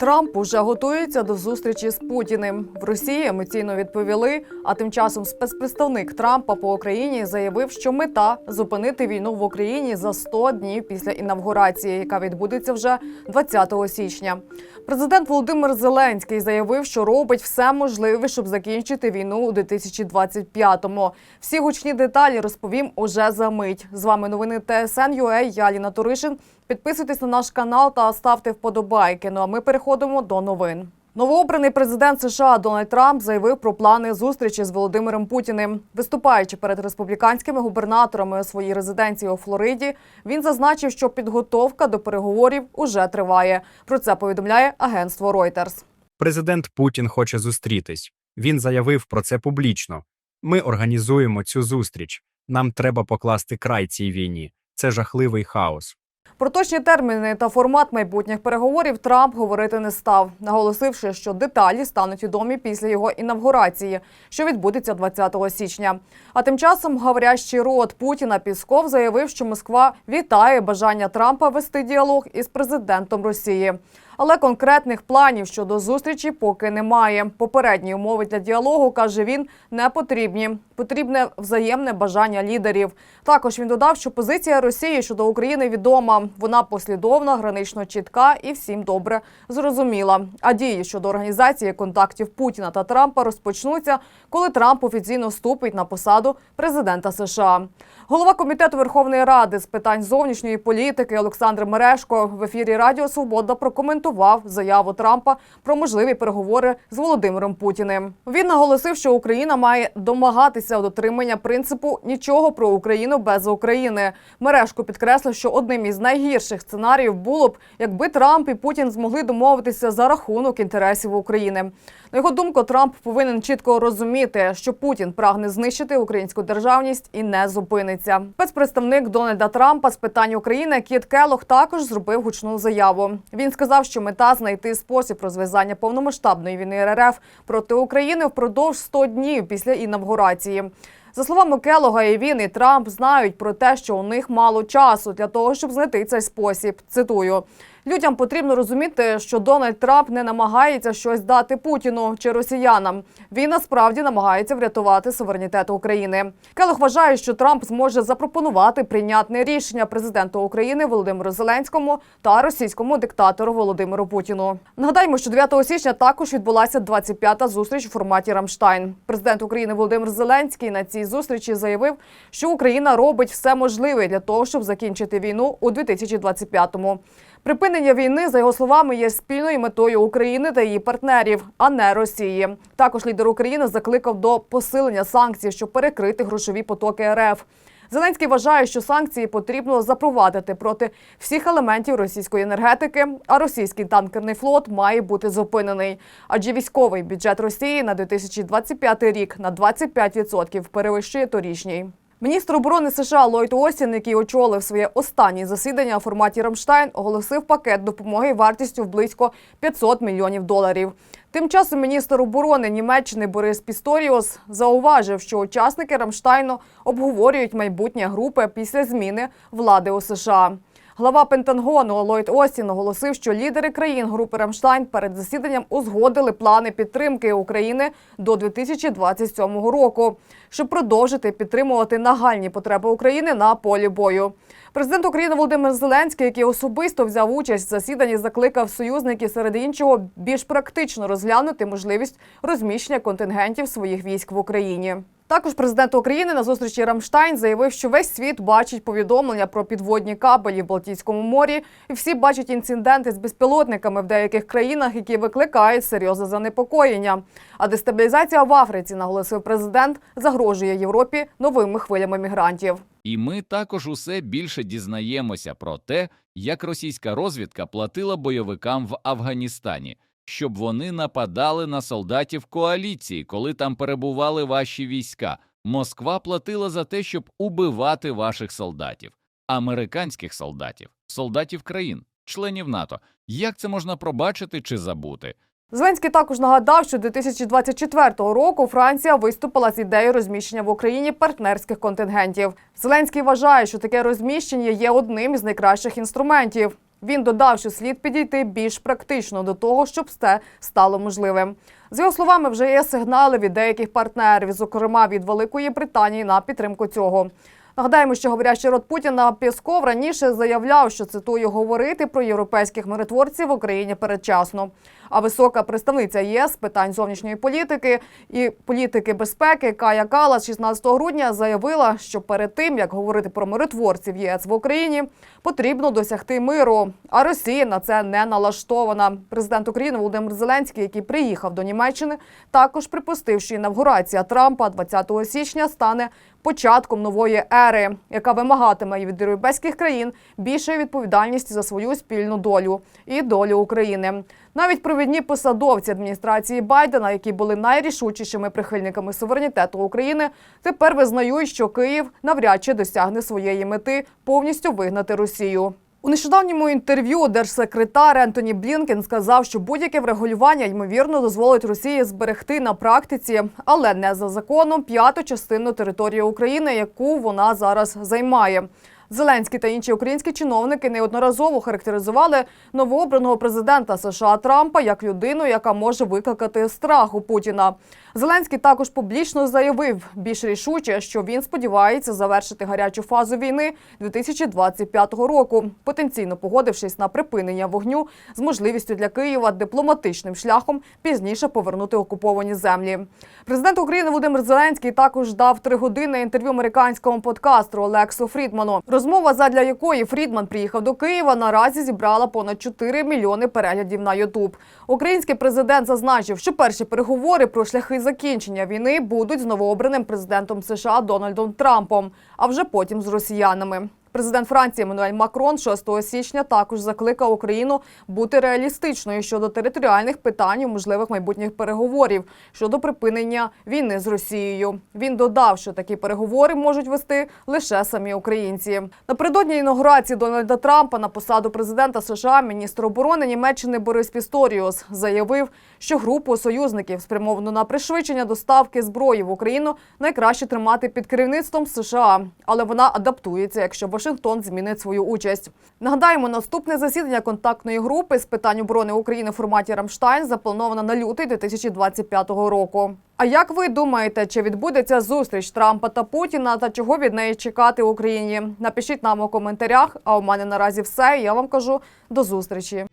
Трамп уже готується до зустрічі з Путіним. В Росії емоційно відповіли. А тим часом спецпредставник Трампа по Україні заявив, що мета зупинити війну в Україні за 100 днів після інавгурації, яка відбудеться вже 20 січня. Президент Володимир Зеленський заявив, що робить все можливе, щоб закінчити війну у 2025-му. Всі гучні деталі розповім уже за мить. З вами новини ТСН.UA, Я Ліна Туришин. Підписуйтесь на наш канал та ставте вподобайки. Ну а ми переходимо до новин. Новообраний президент США Дональд Трамп заявив про плани зустрічі з Володимиром Путіним. Виступаючи перед республіканськими губернаторами у своїй резиденції у Флориді, він зазначив, що підготовка до переговорів уже триває. Про це повідомляє агентство Reuters. Президент Путін хоче зустрітись. Він заявив про це публічно. Ми організуємо цю зустріч. Нам треба покласти край цій війні. Це жахливий хаос. Про точні терміни та формат майбутніх переговорів Трамп говорити не став, наголосивши, що деталі стануть відомі після його інавгурації, що відбудеться 20 січня. А тим часом говорящий рот Путіна Пісков заявив, що Москва вітає бажання Трампа вести діалог із президентом Росії. Але конкретних планів щодо зустрічі поки немає. Попередні умови для діалогу каже він не потрібні. Потрібне взаємне бажання лідерів. Також він додав, що позиція Росії щодо України відома. Вона послідовна, гранично чітка і всім добре зрозуміла. А дії щодо організації контактів Путіна та Трампа розпочнуться, коли Трамп офіційно вступить на посаду президента США. Голова комітету Верховної Ради з питань зовнішньої політики Олександр Мерешко в ефірі Радіо Свобода прокоментував заяву Трампа про можливі переговори з Володимиром Путіним. Він наголосив, що Україна має домагатися дотримання принципу нічого про Україну без України. Мерешко підкреслив, що одним із найгірших сценаріїв було б, якби Трамп і Путін змогли домовитися за рахунок інтересів України. На його думку, Трамп повинен чітко розуміти, що Путін прагне знищити українську державність і не зупиниться. Спецпредставник Дональда Трампа з питань України Кіт Келох також зробив гучну заяву. Він сказав, що мета знайти спосіб розв'язання повномасштабної війни РФ проти України впродовж 100 днів після інавгурації. За словами Келога, і він, і Трамп знають про те, що у них мало часу для того, щоб знайти цей спосіб. Цитую. Людям потрібно розуміти, що Дональд Трамп не намагається щось дати Путіну чи росіянам. Він насправді намагається врятувати суверенітет України. Келох вважає, що Трамп зможе запропонувати прийнятне рішення президенту України Володимиру Зеленському та російському диктатору Володимиру Путіну. Нагадаємо, що 9 січня також відбулася 25-та зустріч у форматі Рамштайн. Президент України Володимир Зеленський на цій зустрічі заявив, що Україна робить все можливе для того, щоб закінчити війну у 2025-му. Припинення війни, за його словами, є спільною метою України та її партнерів, а не Росії. Також лідер України закликав до посилення санкцій, щоб перекрити грошові потоки РФ. Зеленський вважає, що санкції потрібно запровадити проти всіх елементів російської енергетики, а російський танкерний флот має бути зупинений. Адже військовий бюджет Росії на 2025 рік на 25% перевищує торічній. Міністр оборони США Ллойд Остін, який очолив своє останнє засідання у форматі Рамштайн, оголосив пакет допомоги вартістю в близько 500 мільйонів доларів. Тим часом міністр оборони Німеччини Борис Пісторіос зауважив, що учасники Рамштайну обговорюють майбутнє групи після зміни влади у США. Глава Пентагону Ллойд Остін оголосив, що лідери країн групи Рамштайн перед засіданням узгодили плани підтримки України до 2027 року, щоб продовжити підтримувати нагальні потреби України на полі бою. Президент України Володимир Зеленський, який особисто взяв участь в засіданні, закликав союзників серед іншого більш практично розглянути можливість розміщення контингентів своїх військ в Україні. Також президент України на зустрічі Рамштайн заявив, що весь світ бачить повідомлення про підводні кабелі в Балтійському морі, і всі бачать інциденти з безпілотниками в деяких країнах, які викликають серйозне занепокоєння. А дестабілізація в Африці, наголосив президент, загрожує Європі новими хвилями мігрантів. І ми також усе більше дізнаємося про те, як російська розвідка платила бойовикам в Афганістані, щоб вони нападали на солдатів коаліції, коли там перебували ваші війська. Москва платила за те, щоб убивати ваших солдатів, американських солдатів, солдатів країн, членів НАТО. Як це можна пробачити чи забути? Зеленський також нагадав, що 2024 року Франція виступила з ідеєю розміщення в Україні партнерських контингентів. Зеленський вважає, що таке розміщення є одним із найкращих інструментів. Він додав, що слід підійти більш практично до того, щоб це стало можливим. З його словами, вже є сигнали від деяких партнерів, зокрема від Великої Британії, на підтримку цього. Нагадаємо, що говорящий рот Путіна Пєсков раніше заявляв, що цитую говорити про європейських миротворців в Україні передчасно. А висока представниця ЄС з питань зовнішньої політики і політики безпеки Кая Калас 16 грудня заявила, що перед тим як говорити про миротворців ЄС в Україні, потрібно досягти миру. А Росія на це не налаштована. Президент України Володимир Зеленський, який приїхав до Німеччини, також припустив, що інавгурація Трампа 20 січня стане початком нової ери, яка вимагатиме від європейських країн більшої відповідальності за свою спільну долю і долю України. Навіть провідні посадовці адміністрації Байдена, які були найрішучішими прихильниками суверенітету України, тепер визнають, що Київ навряд чи досягне своєї мети повністю вигнати Росію. У нещодавньому інтерв'ю держсекретар Ентоні Блінкен сказав, що будь-яке врегулювання ймовірно дозволить Росії зберегти на практиці, але не за законом п'яту частину території України, яку вона зараз займає. Зеленський та інші українські чиновники неодноразово характеризували новообраного президента США Трампа як людину, яка може викликати страх у Путіна. Зеленський також публічно заявив більш рішуче, що він сподівається завершити гарячу фазу війни 2025 року, потенційно погодившись на припинення вогню з можливістю для Києва дипломатичним шляхом пізніше повернути окуповані землі. Президент України Володимир Зеленський також дав три години інтерв'ю американському подкастеру Олексу Фрідману. Розмова, задля якої Фрідман приїхав до Києва, наразі зібрала понад 4 мільйони переглядів на Ютуб. Український президент зазначив, що перші переговори про шляхи закінчення війни будуть з новообраним президентом США Дональдом Трампом, а вже потім з росіянами. Президент Франції Еммануель Макрон 6 січня також закликав Україну бути реалістичною щодо територіальних питань і можливих майбутніх переговорів щодо припинення війни з Росією. Він додав, що такі переговори можуть вести лише самі українці. Напередодні інаугурації Дональда Трампа на посаду президента США міністр оборони Німеччини Борис Пісторіус заявив, що групу союзників, спрямовану на пришвидшення доставки зброї в Україну, найкраще тримати під керівництвом США, але вона адаптується, якщо Вашингтон змінить свою участь. Нагадаємо, наступне засідання контактної групи з питань оборони України в форматі Рамштайн заплановано на лютий 2025 року. А як ви думаєте, чи відбудеться зустріч Трампа та Путіна та чого від неї чекати в Україні? Напишіть нам у коментарях. А у мене наразі все. Я вам кажу до зустрічі.